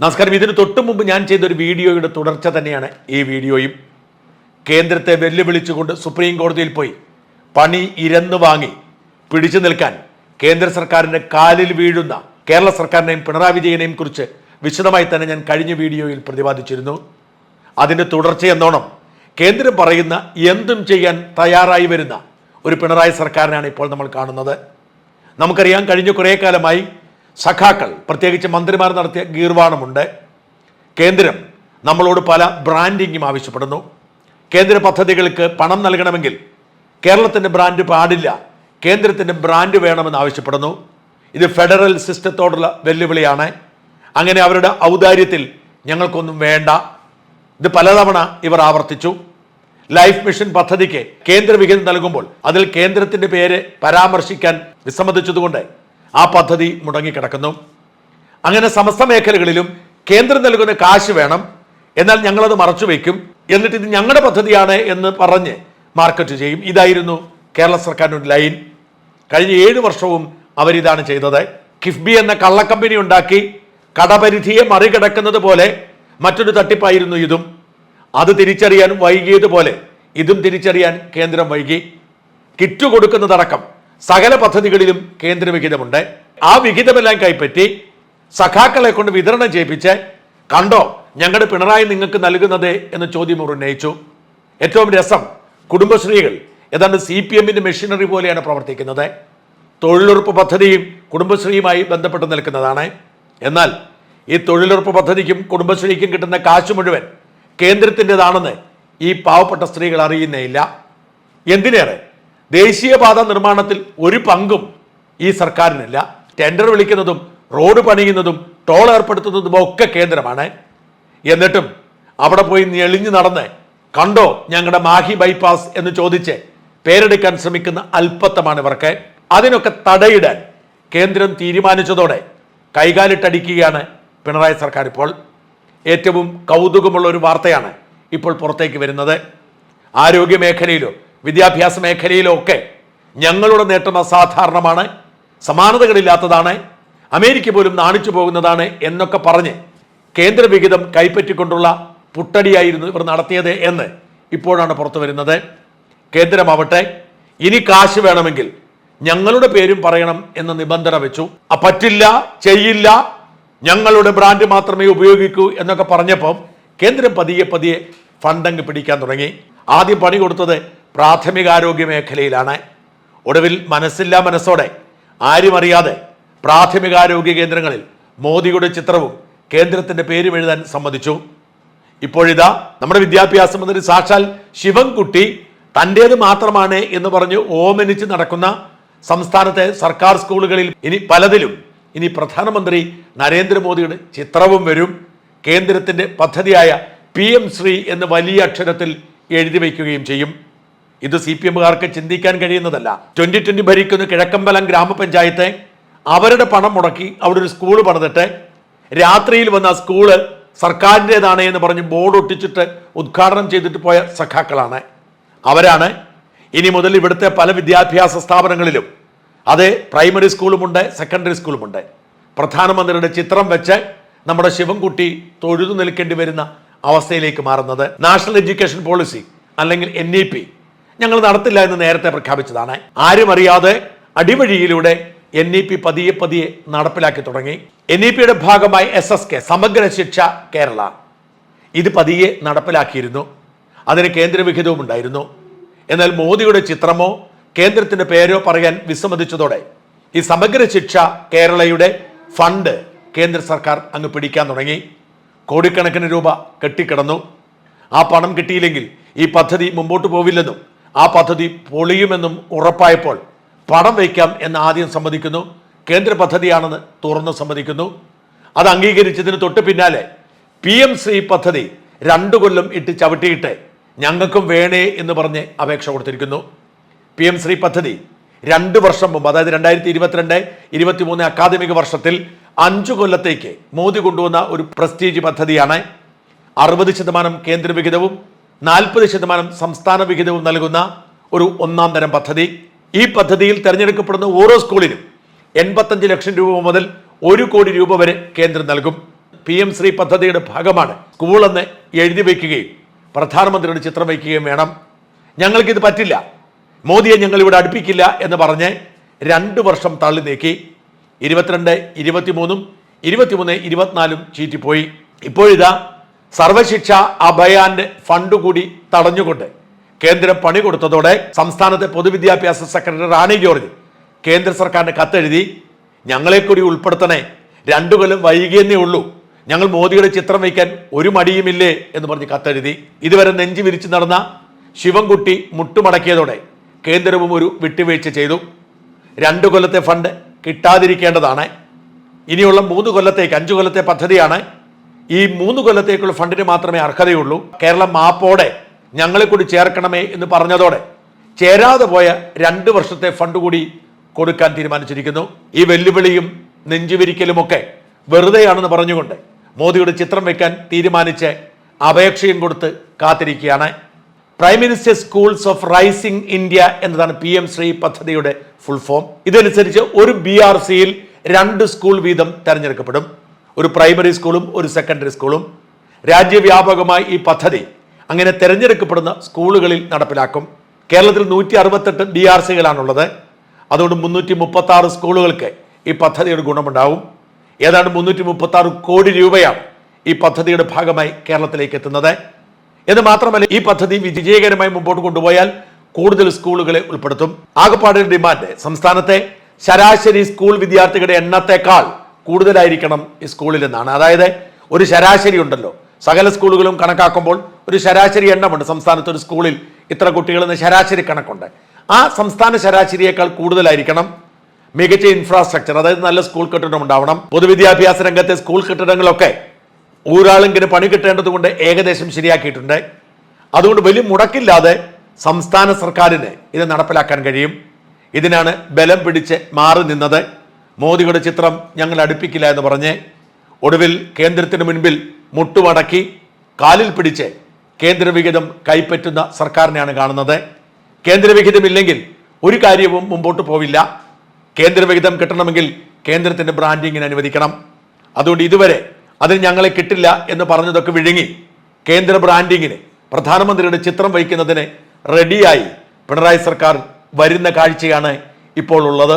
നമസ്കാരം. ഇതിന് തൊട്ടു മുമ്പ് ഞാൻ ചെയ്ത ഒരു വീഡിയോയുടെ തുടർച്ച തന്നെയാണ് ഈ വീഡിയോയും. കേന്ദ്രത്തെ വെല്ലുവിളിച്ചുകൊണ്ട് സുപ്രീം കോടതിയിൽ പോയി പണി ഇരന്നു വാങ്ങി പിടിച്ചു നിൽക്കാൻ കേന്ദ്ര സർക്കാരിന്റെ കാലിൽ വീഴുന്ന കേരള സർക്കാരിനെയും പിണറായി വിജയനെയും കുറിച്ച് വിശദമായി തന്നെ ഞാൻ കഴിഞ്ഞ വീഡിയോയിൽ പ്രതിപാദിച്ചിരുന്നു. അതിന്റെ തുടർച്ചയെന്നോണം കേന്ദ്രം പറയുന്ന എന്തും ചെയ്യാൻ തയ്യാറായി വരുന്ന ഒരു പിണറായി സർക്കാരിനാണ് ഇപ്പോൾ നമ്മൾ കാണുന്നത്. നമുക്കറിയാം കഴിഞ്ഞ കുറേ കാലമായി സഖാക്കൾ പ്രത്യേകിച്ച് മന്ത്രിമാർ നടത്തിയ ഗീർവാണമുണ്ട്. കേന്ദ്രം നമ്മളോട് പല ബ്രാൻഡിങ്ങും ആവശ്യപ്പെടുന്നു. കേന്ദ്ര പദ്ധതികൾക്ക് പണം നൽകണമെങ്കിൽ കേരളത്തിന്റെ ബ്രാൻഡ് പാടില്ല കേന്ദ്രത്തിന്റെ ബ്രാൻഡ് വേണമെന്ന് ആവശ്യപ്പെടുന്നു. ഇത് ഫെഡറൽ സിസ്റ്റത്തോടുള്ള വെല്ലുവിളിയാണ്. അങ്ങനെ അവരുടെ ഔദാര്യത്തിൽ ഞങ്ങൾക്കൊന്നും വേണ്ട. ഇത് പലതവണ ഇവർ ആവർത്തിച്ചു. ലൈഫ് മിഷൻ പദ്ധതിക്ക് കേന്ദ്ര വിഹിതം നൽകുമ്പോൾ അതിൽ കേന്ദ്രത്തിന്റെ പേര് പരാമർശിക്കാൻ വിസമ്മതിച്ചതുകൊണ്ട് ആ പദ്ധതി മുടങ്ങിക്കിടക്കുന്നു. അങ്ങനെ സമസ്ത മേഖലകളിലും കേന്ദ്രം നൽകുന്ന കാശ് വേണം എന്നാൽ ഞങ്ങളത് മറച്ചു വയ്ക്കും എന്നിട്ട് ഇത് ഞങ്ങളുടെ പദ്ധതിയാണ് എന്ന് പറഞ്ഞ് മാർക്കറ്റ് ചെയ്യും. ഇതായിരുന്നു കേരള സർക്കാരിന്റെ ലൈൻ. കഴിഞ്ഞ ഏഴ് വർഷവും അവരിതാണ് ചെയ്തത്. കിഫ്ബി എന്ന കള്ളക്കമ്പനി ഉണ്ടാക്കി കടപരിധിയെ മറികടക്കുന്നത് പോലെ മറ്റൊരു തട്ടിപ്പായിരുന്നു ഇതും. അത് തിരിച്ചറിയാൻ വൈകിയതുപോലെ ഇതും തിരിച്ചറിയാൻ കേന്ദ്രം വൈകി. കിറ്റ് കൊടുക്കുന്നതടക്കം സകല പദ്ധതികളിലും കേന്ദ്ര വിഹിതമുണ്ട് ആ വിഹിതമെല്ലാം കൈപ്പറ്റി സഖാക്കളെ കൊണ്ട് വിതരണം ചെയ്യിപ്പിച്ച് കണ്ടോ ഞങ്ങളുടെ പിണറായി നിങ്ങൾക്ക് നൽകുന്നത് എന്ന് ചോദ്യം ഉന്നയിച്ചു. ഏറ്റവും രസം കുടുംബശ്രീകൾ ഏതാണ്ട് സി പി എമ്മിന്റെ മെഷീനറി പോലെയാണ് പ്രവർത്തിക്കുന്നത്. തൊഴിലുറപ്പ് പദ്ധതിയും കുടുംബശ്രീയുമായി ബന്ധപ്പെട്ട് നിൽക്കുന്നതാണ്. എന്നാൽ ഈ തൊഴിലുറപ്പ് പദ്ധതിക്കും കുടുംബശ്രീക്കും കിട്ടുന്ന കാശ് മുഴുവൻ കേന്ദ്രത്തിന്റെതാണെന്ന് ഈ പാവപ്പെട്ട സ്ത്രീകൾ അറിയുന്നേയില്ല എന്തിനേറെ? ദേശീയപാത നിർമ്മാണത്തിൽ ഒരു പങ്കും ഈ സർക്കാരിനല്ല. ടെൻഡർ വിളിക്കുന്നതും റോഡ് പണിയുന്നതും ടോൾ ഏർപ്പെടുത്തുന്നതും ഒക്കെ കേന്ദ്രമാണ്. എന്നിട്ടും അവിടെ പോയി ഞെളിഞ്ഞു നടന്ന് കണ്ടോ ഞങ്ങളുടെ മാഹി ബൈപ്പാസ് എന്ന് ചോദിച്ച് പേരെടുക്കാൻ ശ്രമിക്കുന്ന അല്പത്തമാണ് ഇവർക്ക്. അതിനൊക്കെ തടയിടാൻ കേന്ദ്രം തീരുമാനിച്ചതോടെ കൈകാലിട്ടടിക്കുകയാണ് പിണറായി സർക്കാർ ഇപ്പോൾ. ഏറ്റവും കൗതുകമുള്ള ഒരു വാർത്തയാണ് ഇപ്പോൾ പുറത്തേക്ക് വരുന്നത്. ആരോഗ്യ മേഖലയിലോ വിദ്യാഭ്യാസ മേഖലയിലൊക്കെ ഞങ്ങളുടെ നേട്ടം അസാധാരണമാണ് സമാനതകളില്ലാത്തതാണ് അമേരിക്ക പോലും നാണിച്ചു പോകുന്നതാണ് എന്നൊക്കെ പറഞ്ഞ് കേന്ദ്ര വിഹിതം കൈപ്പറ്റിക്കൊണ്ടുള്ള പുട്ടടിയായിരുന്നു ഇവർ നടത്തിയത് എന്ന് ഇപ്പോഴാണ് പുറത്തു വരുന്നത്. കേന്ദ്രമാവട്ടെ ഇനി കാശ് വേണമെങ്കിൽ ഞങ്ങളുടെ പേരും പറയണം എന്ന നിബന്ധന വെച്ചു. ആ പറ്റില്ല ചെയ്യില്ല ഞങ്ങളുടെ ബ്രാൻഡ് മാത്രമേ ഉപയോഗിക്കൂ എന്നൊക്കെ പറഞ്ഞപ്പോൾ കേന്ദ്രം പതിയെ പതിയെ ഫണ്ടങ്ങ് പിടിക്കാൻ തുടങ്ങി. ആദ്യം പണി കൊടുത്തത് പ്രാഥമികാരോഗ്യ മേഖലയിലാണ് ഒടുവിൽ മനസ്സില്ലാ മനസ്സോടെ ആരും അറിയാതെ പ്രാഥമികാരോഗ്യ കേന്ദ്രങ്ങളിൽ മോദിയുടെ ചിത്രവും കേന്ദ്രത്തിന്റെ പേരും എഴുതാൻ സമ്മതിച്ചു. ഇപ്പോഴിതാ നമ്മുടെ വിദ്യാഭ്യാസ മന്ത്രി സാക്ഷാൽ ശിവൻകുട്ടി തന്റേത് മാത്രമാണ് എന്ന് പറഞ്ഞ് ഓമനിച്ച് നടക്കുന്ന സംസ്ഥാനത്തെ സർക്കാർ സ്കൂളുകളിൽ ഇനി പലതിലും ഇനി പ്രധാനമന്ത്രി നരേന്ദ്രമോദിയുടെ ചിത്രവും വരും. കേന്ദ്രത്തിന്റെ പദ്ധതിയായ പി എം ശ്രീ എന്ന് വലിയ അക്ഷരത്തിൽ എഴുതി വയ്ക്കുകയും ചെയ്യും. ഇത് സി പി എമ്മുകാർക്ക് ചിന്തിക്കാൻ കഴിയുന്നതല്ല. ട്വന്റി ട്വന്റി ഭരിക്കുന്ന കിഴക്കമ്പലം ഗ്രാമപഞ്ചായത്തെ അവരുടെ പണം മുടക്കി അവിടെ ഒരു സ്കൂൾ പണിതിട്ട് രാത്രിയിൽ വന്ന ആ സ്കൂൾ സർക്കാരിന്റെതാണ് എന്ന് പറഞ്ഞ് ബോർഡ് ഒട്ടിച്ചിട്ട് ഉദ്ഘാടനം ചെയ്തിട്ട് പോയ സഖാക്കളാണ്. അവരാണ് ഇനി മുതൽ ഇവിടുത്തെ പല വിദ്യാഭ്യാസ സ്ഥാപനങ്ങളിലും അത് പ്രൈമറി സ്കൂളുമുണ്ട് സെക്കൻഡറി സ്കൂളുമുണ്ട്. പ്രധാനമന്ത്രിയുടെ ചിത്രം വെച്ച് നമ്മുടെ ശിവൻകുട്ടി തൊഴുതു നിൽക്കേണ്ടി വരുന്ന അവസ്ഥയിലേക്ക് മാറുന്നത്. നാഷണൽ എഡ്യൂക്കേഷൻ പോളിസി അല്ലെങ്കിൽ എൻ ഇ പി. ഞങ്ങൾ നടത്തില്ല എന്ന് നേരത്തെ പ്രഖ്യാപിച്ചതാണ്. ആരും അറിയാതെ അടിവഴിയിലൂടെ എൻ ഇ പി പതിയെ പതിയെ നടപ്പിലാക്കി തുടങ്ങി. എൻ ഇ പിയുടെ ഭാഗമായി എസ് എസ് കെ സമഗ്ര ശിക്ഷ കേരള. ഇത് പതിയെ നടപ്പിലാക്കിയിരുന്നു. അതിന് കേന്ദ്രവിഹിതവും ഉണ്ടായിരുന്നു. എന്നാൽ മോദിയുടെ ചിത്രമോ കേന്ദ്രത്തിന്റെ പേരോ പറയാൻ വിസമ്മതിച്ചതോടെ ഈ സമഗ്ര ശിക്ഷ കേരളയുടെ ഫണ്ട് കേന്ദ്ര സർക്കാർ അങ്ങ് പിടിക്കാൻ തുടങ്ങി. കോടിക്കണക്കിന് രൂപ കെട്ടിക്കിടന്നു. ആ പണം കിട്ടിയില്ലെങ്കിൽ ഈ പദ്ധതി മുമ്പോട്ട് പോവില്ലെന്നും ആ പദ്ധതി പൊളിയുമെന്നും ഉറപ്പായപ്പോൾ പണം വയ്ക്കാം എന്ന് ആദ്യം സമ്മതിക്കുന്നു. കേന്ദ്ര പദ്ധതിയാണെന്ന് തുറന്ന് സമ്മതിക്കുന്നു. അത് അംഗീകരിച്ചതിന് തൊട്ട് പിന്നാലെ പി എം ശ്രീ പദ്ധതി രണ്ടു കൊല്ലം ഇട്ട് ചവിട്ടിയിട്ട് ഞങ്ങൾക്കും വേണേ എന്ന് പറഞ്ഞ് അപേക്ഷ കൊടുത്തിരിക്കുന്നു. പി എം ശ്രീ പദ്ധതി രണ്ട് വർഷം മുമ്പ് അതായത് രണ്ടായിരത്തി ഇരുപത്തിരണ്ട് ഇരുപത്തിമൂന്ന് അക്കാദമിക വർഷത്തിൽ അഞ്ചു കൊല്ലത്തേക്ക് മോദി കൊണ്ടുവന്ന ഒരു പ്രസ്റ്റീജ് പദ്ധതിയാണ്. അറുപത് ശതമാനം കേന്ദ്ര വിഹിതവും നാൽപ്പത് ശതമാനം സംസ്ഥാന വിഹിതവും നൽകുന്ന ഒരു ഒന്നാം തരം പദ്ധതി. ഈ പദ്ധതിയിൽ തിരഞ്ഞെടുക്കപ്പെടുന്ന ഓരോ സ്കൂളിനും എൺപത്തഞ്ച് ലക്ഷം രൂപ മുതൽ ഒരു കോടി രൂപ വരെ കേന്ദ്രം നൽകും. പി എം ശ്രീ പദ്ധതിയുടെ ഭാഗമാണ് സ്കൂളെന്ന് എഴുതി വയ്ക്കുകയും പ്രധാനമന്ത്രിയുടെ ചിത്രം വയ്ക്കുകയും വേണം. ഞങ്ങൾക്കിത് പറ്റില്ല. മോദിയെ ഞങ്ങൾ ഇവിടെ അടുപ്പിക്കില്ല എന്ന് പറഞ്ഞ് രണ്ട് വർഷം തള്ളി നീക്കി. ഇരുപത്തിരണ്ട് ഇരുപത്തിമൂന്നും ഇരുപത്തിമൂന്ന് ഇരുപത്തിനാലും ചീറ്റിപ്പോയി. ഇപ്പോഴിതാ സർവശിക്ഷ അഭയാന്റെ ഫണ്ട് കൂടി തടഞ്ഞുകൊണ്ട് കേന്ദ്രം പണി കൊടുത്തതോടെ സംസ്ഥാനത്തെ പൊതുവിദ്യാഭ്യാസ സെക്രട്ടറി റാണി ജോർജ് കേന്ദ്ര സർക്കാരിന് കത്തെഴുതി ഞങ്ങളെ കൂടി ഉൾപ്പെടുത്തണേ. രണ്ടു കൊല്ലം വൈകിയെന്നേ ഉള്ളൂ. ഞങ്ങൾ മോദിയുടെ ചിത്രം വയ്ക്കാൻ ഒരു മടിയുമില്ലേ? എന്ന് പറഞ്ഞ് കത്തെഴുതി. ഇതുവരെ നെഞ്ചു വിരിച്ചു നടന്ന ശിവൻകുട്ടി മുട്ടുമടക്കിയതോടെ കേന്ദ്രവും ഒരു വിട്ടുവീഴ്ച ചെയ്തു. രണ്ടു കൊല്ലത്തെ ഫണ്ട് കിട്ടാതിരിക്കേണ്ടതാണ്. ഇനിയുള്ള മൂന്ന് കൊല്ലത്തേക്ക് അഞ്ചു കൊല്ലത്തെ പദ്ധതിയാണ് ഈ മൂന്ന് കൊല്ലത്തേക്കുള്ള ഫണ്ടിന് മാത്രമേ അർഹതയുള്ളൂ. കേരളം മാപ്പോടെ ഞങ്ങളെ കൂടി ചേർക്കണമേ എന്ന് പറഞ്ഞതോടെ ചേരാതെ പോയ രണ്ട് വർഷത്തെ ഫണ്ട് കൂടി കൊടുക്കാൻ തീരുമാനിച്ചിരിക്കുന്നു. ഈ വെല്ലുവിളിയും നെഞ്ചുവിരിക്കലുമൊക്കെ വെറുതെയാണെന്ന് പറഞ്ഞുകൊണ്ട് മോദിയുടെ ചിത്രം വെക്കാൻ തീരുമാനിച്ച് അപേക്ഷയും കൊടുത്ത് കാത്തിരിക്കുകയാണ്. Prime minister schools of rising India എന്നതാണ് പി എം ശ്രീ പദ്ധതിയുടെ ഫുൾ ഫോം ഇതനുസരിച്ച് ഒരു ബി ആർ സിയിൽ രണ്ട് സ്കൂൾ വീതം തെരഞ്ഞെടുക്കപ്പെടും. ഒരു പ്രൈമറി സ്കൂളും ഒരു സെക്കൻഡറി സ്കൂളും. രാജ്യവ്യാപകമായി ഈ പദ്ധതി അങ്ങനെ തിരഞ്ഞെടുക്കപ്പെടുന്ന സ്കൂളുകളിൽ നടപ്പിലാക്കും. കേരളത്തിൽ നൂറ്റി അറുപത്തെട്ട് ഡി ആർ സികളാണുള്ളത് അതുകൊണ്ട് മുന്നൂറ്റി മുപ്പത്തി ആറ് സ്കൂളുകൾക്ക് ഈ പദ്ധതിയുടെ ഗുണമുണ്ടാവും. ഏതാണ്ട് മുന്നൂറ്റി മുപ്പത്തി ആറ് കോടി രൂപയാണ് ഈ പദ്ധതിയുടെ ഭാഗമായി കേരളത്തിലേക്ക് എത്തുന്നത്. എന്ന് മാത്രമല്ല ഈ പദ്ധതി വിജയകരമായി മുമ്പോട്ട് കൊണ്ടുപോയാൽ കൂടുതൽ സ്കൂളുകളെ ഉൾപ്പെടുത്തും. ആകപ്പാടിന്റെ ഡിമാൻഡ് സംസ്ഥാനത്തെ ശരാശരി സ്കൂൾ വിദ്യാർത്ഥികളുടെ എണ്ണത്തെക്കാൾ കൂടുതലായിരിക്കണം ഈ സ്കൂളിൽ നിന്നാണ് അതായത് ഒരു ശരാശരി ഉണ്ടല്ലോ. സകല സ്കൂളുകളും കണക്കാക്കുമ്പോൾ ഒരു ശരാശരി എണ്ണമുണ്ട്. സംസ്ഥാനത്ത് ഒരു സ്കൂളിൽ ഇത്ര കുട്ടികളെന്ന് ശരാശരി കണക്കുണ്ട്. ആ സംസ്ഥാന ശരാശരിയേക്കാൾ കൂടുതലായിരിക്കണം മികച്ച ഇൻഫ്രാസ്ട്രക്ചർ അതായത് നല്ല സ്കൂൾ കെട്ടിടം ഉണ്ടാവണം. പൊതുവിദ്യാഭ്യാസ രംഗത്തെ സ്കൂൾ കെട്ടിടങ്ങളൊക്കെ ഊരാളിങ്കിന് പണി കിട്ടേണ്ടതുകൊണ്ട് ഏകദേശം ശരിയാക്കിയിട്ടുണ്ട്. അതുകൊണ്ട് വലിയ മുടക്കില്ലാതെ സംസ്ഥാന സർക്കാരിന് ഇത് നടപ്പിലാക്കാൻ കഴിയും. ഇതിനാണ് ബലം പിടിച്ച് മാറി നിന്നത്. മോദിയുടെ ചിത്രം ഞങ്ങൾ അടുപ്പിക്കില്ല എന്ന് പറഞ്ഞ് ഒടുവിൽ കേന്ദ്രത്തിന് മുൻപിൽ മുട്ടുമടക്കി കാലിൽ പിടിച്ച് കേന്ദ്രവിഹിതം കൈപ്പറ്റുന്ന സർക്കാരിനെയാണ് കാണുന്നത്. കേന്ദ്രവിഹിതമില്ലെങ്കിൽ ഒരു കാര്യവും മുമ്പോട്ട് പോവില്ല. കേന്ദ്രവിഹിതം കിട്ടണമെങ്കിൽ കേന്ദ്രത്തിന്റെ ബ്രാൻഡിങ്ങിന് അനുവദിക്കണം. അതുകൊണ്ട് ഇതുവരെ അതിന് ഞങ്ങളെ കിട്ടില്ല എന്ന് പറഞ്ഞതൊക്കെ വിഴുങ്ങി കേന്ദ്ര ബ്രാൻഡിങ്ങിന് പ്രധാനമന്ത്രിയുടെ ചിത്രം വഹിക്കുന്നതിന് റെഡിയായി പിണറായി സർക്കാർ വരുന്ന കാഴ്ചയാണ് ഇപ്പോൾ ഉള്ളത്.